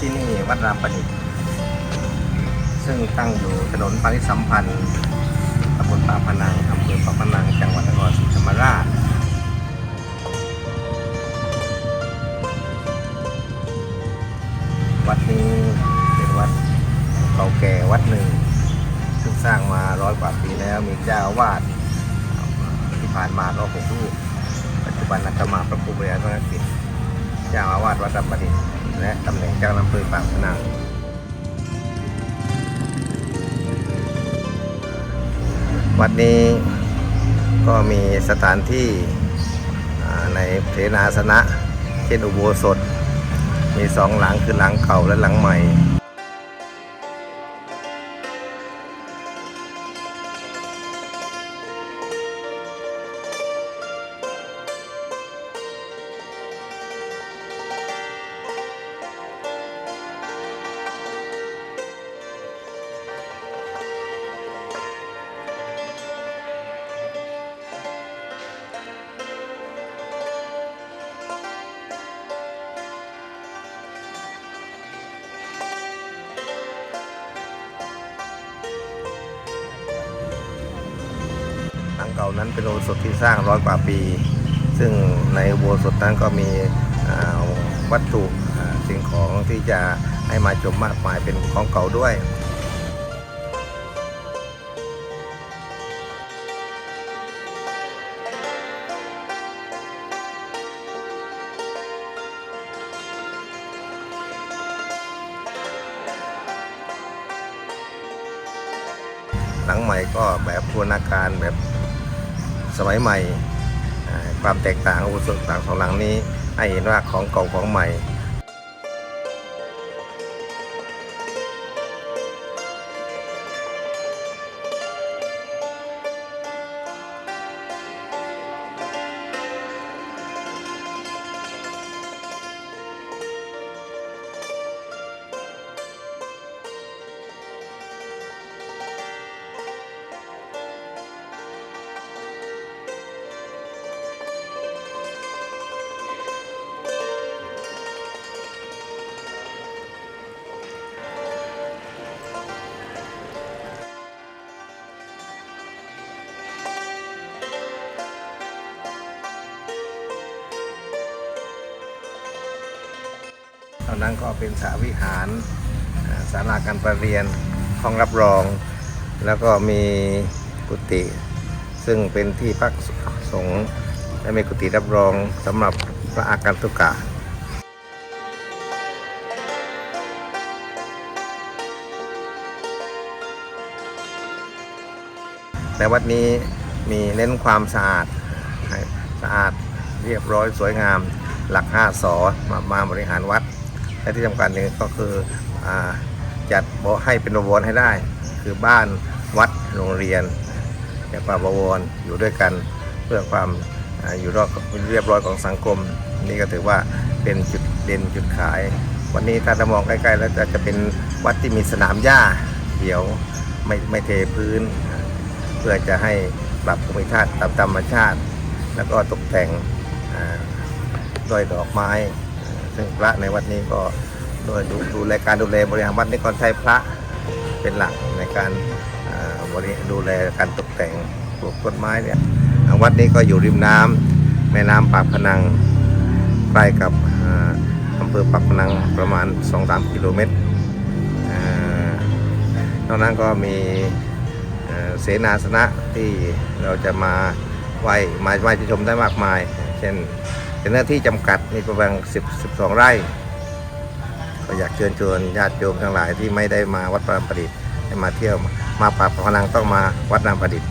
ที่นี่วัดรามประดิษฐ์ซึ่งตั้งอยู่ถนนปาริสัมพันธ์ตำบลปากพนังอำเภอปากพนังจังหวัดนครศรีธรรมราชวัดนี้เป็นวัดเก่าแก่วัดหนึ่ง ซึ่งสร้างมาร้อยกว่าปีแล้วมีเจ้าวาดที่ผ่านมาก็หกรูปปัจจุบันอาตมาพระครูบริยาธนกิจ เจ้าอาวาสวัดดับประดิษฐ์และตำแหน่งเจ้าอำเภอปากพนังวัดนี้ก็มีสถานที่ในเทนาสนะ เช่นอุโบสถ มีสองหลังคือหลังเก่าและหลังใหม่ เก่านั้นเป็นอุโบสถที่สร้างร้อยกว่าปี ซึ่งในอุโบสถนั้นก็มีวัตถุสิ่งของที่จะให้มาชมมากมายเป็นของเก่าด้วยหลังใหม่ก็แบบบูรณาการแบบ สมัยใหม่ ความแตกต่างอุปสรรคต่างของหลังนี้ให้เห็นว่าของเก่าของใหม่ ตอนนั้นก็เป็นสาวิหารศาลาการประเรียนห้องรับรอง แล้วก็มีกุฏิซึ่งเป็นที่พักสงฆ์และมีกุฏิรับรองสำหรับพระอาการตุกะแต่วัดนี้มีเน้นความสะอาดสะอาดเรียบร้อยสวยงามหลัก 5สอมามาบริหารวัด และที่สำคัญหนึ่งก็คืออจัดบให้เป็นบวรให้ได้ คือบ้านวัดโรงเรียนและควาบวรอยู่ด้วยกันเพื่อความออยู่รอดเรียบร้อยของสังคม นี่ก็ถือว่าเป็นจุดเด่นจุดขาย วันนี้ถ้าเรามองใกล้ๆแล้วจะจะเป็นวัดที่มีสนามหญ้าเขียวไม่ไม่เทพื้น เพื่อจะให้ปรับภูมิทัศน์ตามธรรมชาติ แล้วก็ตกแต่งด้วยดอกไม้ ซึ่งพระในวัดนี้ก็โดยดูดูแลการดูแลบริหารวัดนี่ก็ใช้พระเป็นหลักในการอ่าบริดูแลการตกแต่งปลูกต้นไม้เนี่ยวัดนี้ก็อยู่ริมน้ำแม่น้ำปากพนังใกล้กับอ่าอำเภอปากพนังประมาณ 2-3 กิโลเมตรอ่านอกนั้นก็มีเสนาสนะที่เราจะมาไหว้มาไหว้ชมได้มากมาย เช่น เป็นหน้าที่จำกัดมีประมาณ10 12 ไร่ ก็อยากเชิญชวนญาติโยมทั้งหลายที่ไม่ได้มาวัดปรามประดิษฐ์ให้มาเที่ยวมาปากพนังต้องมาวัดนามประดิษฐ์